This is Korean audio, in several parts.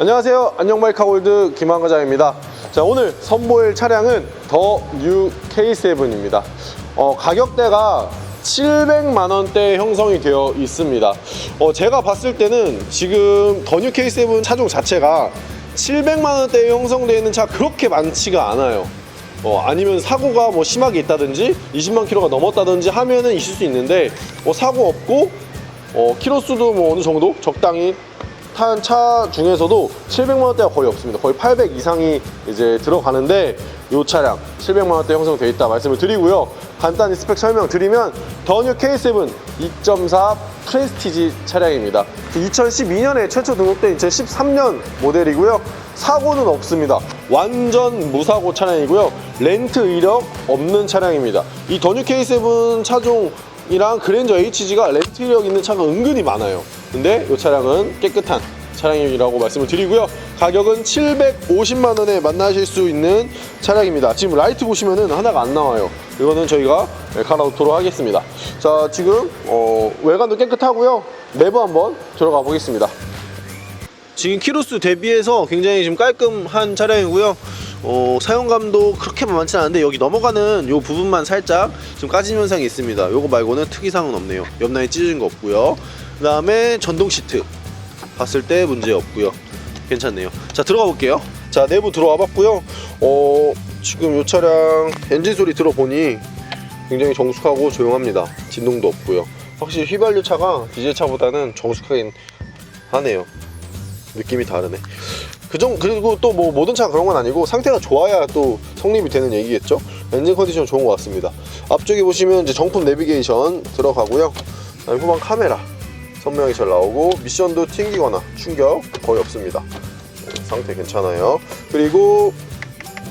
안녕하세요. 안녕바이카골드 김한 과장입니다. 자, 오늘 선보일 차량은 더 뉴 K7입니다. 어, 가격대가 700만 원대 형성이 되어 있습니다. 어, 제가 봤을 때는 지금 더 뉴 K7 차종 자체가 700만 원대에 형성되어 있는 차 그렇게 많지가 않아요. 어, 아니면 사고가 뭐 심하게 있다든지 20만 킬로가 넘었다든지 하면은 있을 수 있는데 뭐 사고 없고 어, 키로수도 뭐 어느 정도 적당히 탄 차 중에서도 700만 원대가 거의 없습니다. 거의 800 이상이 이제 들어가는데 이 차량 700만 원대 형성되어 있다 말씀을 드리고요. 간단히 스펙 설명 드리면 더 뉴 K7 2.4 프레스티지 차량입니다. 2012년에 최초 등록된 2013년 모델이고요. 사고는 없습니다. 완전 무사고 차량이고요. 렌트 이력 없는 차량입니다. 이 더뉴 K7 차종이랑 그랜저 HG가 렌트 이력 있는 차가 은근히 많아요. 근데 이 차량은 깨끗한 차량이라고 말씀을 드리고요. 가격은 750만 원에 만나실 수 있는 차량입니다. 지금 라이트 보시면은 하나가 안 나와요. 이거는 저희가 갈아놓도록 하겠습니다. 자, 지금 어, 외관도 깨끗하고요. 내부 한번 들어가 보겠습니다. 지금 키로수 대비해서 굉장히 좀 깔끔한 차량이고요. 어, 사용감도 그렇게 많지 않은데 여기 넘어가는 요 부분만 살짝 좀 까진 현상이 있습니다. 요거 말고는 특이사항은 없네요. 옆라인 찢어진 거 없고요. 그 다음에 전동 시트 봤을 때 문제 없고요. 괜찮네요. 자 들어가 볼게요. 자 내부 들어와 봤고요. 어, 지금 요 차량 엔진 소리 들어보니 굉장히 정숙하고 조용합니다. 진동도 없고요. 확실히 휘발유 차가 디젤 차보다는 정숙하긴 하네요. 느낌이 다르네. 그정 그리고 또 뭐 모든 차가 그런 건 아니고 상태가 좋아야 또 성립이 되는 얘기겠죠. 엔진 컨디션 좋은 것 같습니다. 앞쪽에 보시면 이제 정품 내비게이션 들어가고요. 후방 카메라 선명히 잘 나오고 미션도 튕기거나 충격 거의 없습니다. 네, 상태 괜찮아요. 그리고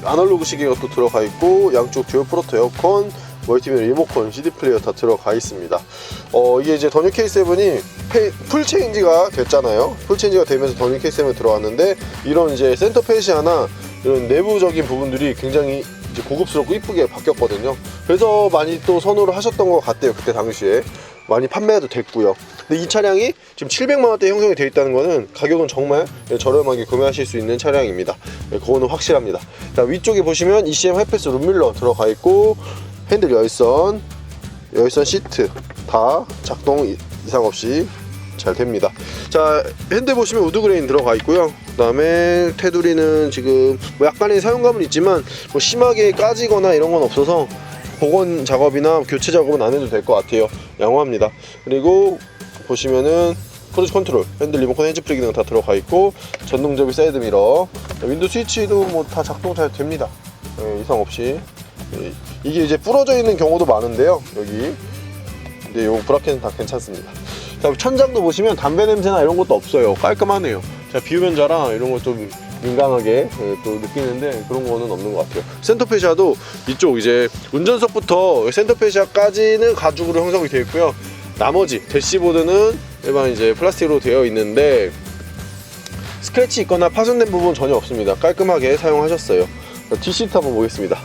아날로그 시계가 또 들어가 있고 양쪽 듀얼 프로토 에어컨 멀티미디어 리모컨 CD 플레이어 다 들어가 있습니다. 어 이게 이제 더뉴 K7이 풀 체인지가 됐잖아요. 풀 체인지가 되면서 더뉴 K7 들어왔는데 이런 이제 센터 페시아나 이런 내부적인 부분들이 굉장히 고급스럽고 이쁘게 바뀌었거든요. 그래서 많이 또 선호를 하셨던 것 같대요. 그때 당시에 많이 판매도 됐고요. 근데 이 차량이 지금 700만 원대 형성이 되어 있다는 거는 가격은 정말 저렴하게 구매하실 수 있는 차량입니다. 네, 그거는 확실합니다. 자, 위쪽에 보시면 ECM 하이패스 룸밀러 들어가 있고 핸들 열선, 열선 시트 다 작동 이- 이상 없이 잘 됩니다. 자 핸들 보시면 우드 그레인 들어가 있고요. 그다음에 테두리는 지금 뭐 약간의 사용감은 있지만 뭐 심하게 까지거나 이런 건 없어서 복원 작업이나 교체 작업은 안 해도 될 것 같아요. 양호합니다. 그리고 보시면은 크루즈 컨트롤, 핸들 리모컨, 핸즈 프리 기능 다 들어가 있고 전동 접이 사이드 미러, 윈도 스위치도 뭐 다 작동 잘 됩니다. 예, 이상 없이 예, 이게 이제 부러져 있는 경우도 많은데요. 여기 근데 요 브라켓은 다 괜찮습니다. 자, 천장도 보시면 담배 냄새나 이런 것도 없어요. 깔끔하네요. 자, 비흡연자랑 이런 거좀 민감하게 예, 또 느끼는데 그런 거는 없는 것 같아요. 센터페시아도 이쪽 이제 운전석부터 센터페시아까지는 가죽으로 형성이 되어 있고요. 나머지 대시보드는 일반 이제 플라스틱으로 되어 있는데 스크래치 있거나 파손된 부분 전혀 없습니다. 깔끔하게 사용하셨어요. 자, 뒷시트 한번 보겠습니다.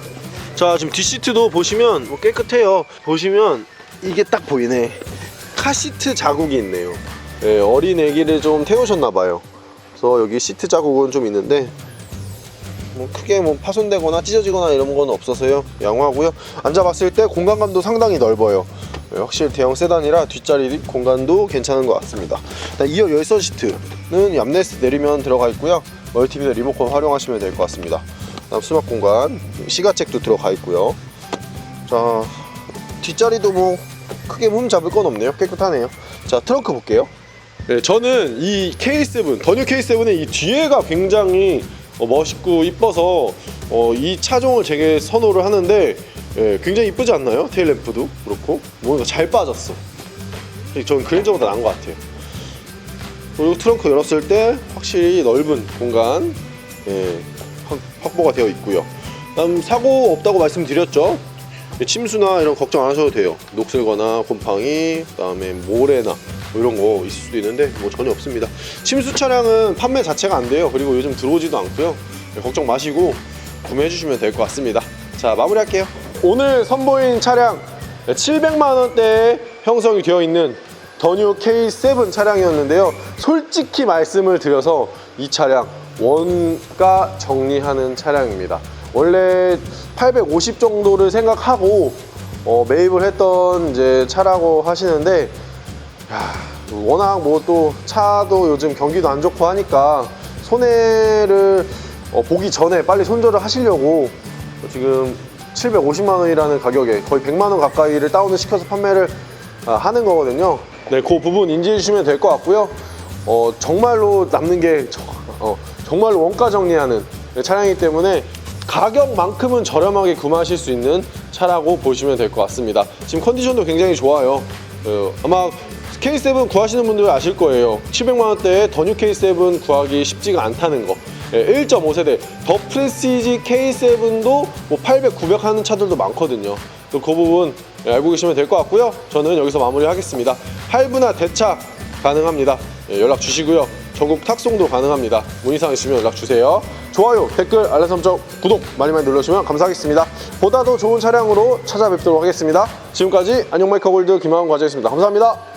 자, 지금 뒷시트도 보시면 뭐 깨끗해요. 보시면 이게 딱 보이네. 카시트 자국이 있네요. 예, 어린 애기를 좀 태우셨나 봐요. 그래서 여기 시트 자국은 좀 있는데 뭐 크게 뭐 파손되거나 찢어지거나 이런 건 없어서요. 양호하고요. 앉아봤을 때 공간감도 상당히 넓어요. 예, 확실히 대형 세단이라 뒷자리 공간도 괜찮은 것 같습니다. 2열 열선 시트는 얌레스 내리면 들어가 있고요. 멀티미디어 리모컨 활용하시면 될 것 같습니다. 다음 수납 공간, 시가책도 들어가 있고요. 자, 뒷자리도 뭐 크게 흠 잡을 건 없네요. 깨끗하네요. 자, 트렁크 볼게요. 네, 저는 이 K7, 더뉴 K7의 이 뒤에가 굉장히 어, 멋있고 이뻐서 어, 이 차종을 되게 선호를 하는데 예, 굉장히 이쁘지 않나요? 테일램프도 그렇고 뭔가 잘 빠졌어. 저는 그랜저보다 나은 것 같아요. 그리고 트렁크 열었을 때 확실히 넓은 공간 예, 확- 확보가 되어 있고요. 다음 사고 없다고 말씀드렸죠. 침수나 이런 걱정 안 하셔도 돼요. 녹슬거나 곰팡이, 그다음에 모래나 뭐 이런 거 있을 수도 있는데 뭐 전혀 없습니다. 침수 차량은 판매 자체가 안 돼요. 그리고 요즘 들어오지도 않고요. 네, 걱정 마시고 구매해 주시면 될 것 같습니다. 자 마무리할게요. 오늘 선보인 차량 700만 원대에 형성이 되어 있는 더뉴 K7 차량이었는데요. 솔직히 말씀을 드려서 이 차량 원가 정리하는 차량입니다. 원래 850 정도를 생각하고 어, 매입을 했던 이제 차라고 하시는데 야, 워낙 뭐 또 차도 요즘 경기도 안 좋고 하니까 손해를 어, 보기 전에 빨리 손절을 하시려고 지금 750만 원이라는 가격에 거의 100만 원 가까이를 다운을 시켜서 판매를 아, 하는 거거든요. 네, 그 부분 인지해 주시면 될 것 같고요. 어, 정말로 남는 게 저- 어, 정말로 원가 정리하는 차량이기 때문에 가격만큼은 저렴하게 구매하실 수 있는 차라고 보시면 될 것 같습니다. 지금 컨디션도 굉장히 좋아요. 어, 아마 K7 구하시는 분들 아실 거예요. 700만 원대에 더뉴 K7 구하기 쉽지가 않다는 거. 1.5세대 더 프레시지 K7도 뭐 800, 900 하는 차들도 많거든요. 또그 부분 예, 알고 계시면 될 것 같고요. 저는 여기서 마무리하겠습니다. 할부나 대차 가능합니다. 예, 연락 주시고요. 전국 탁송도 가능합니다. 문의사항 있으면 연락 주세요. 좋아요, 댓글, 알람 설정, 구독 많이 많이 눌러주시면 감사하겠습니다. 보다 더 좋은 차량으로 찾아뵙도록 하겠습니다. 지금까지 안녕 마이커 골드 김하원 과장이었습니다. 감사합니다.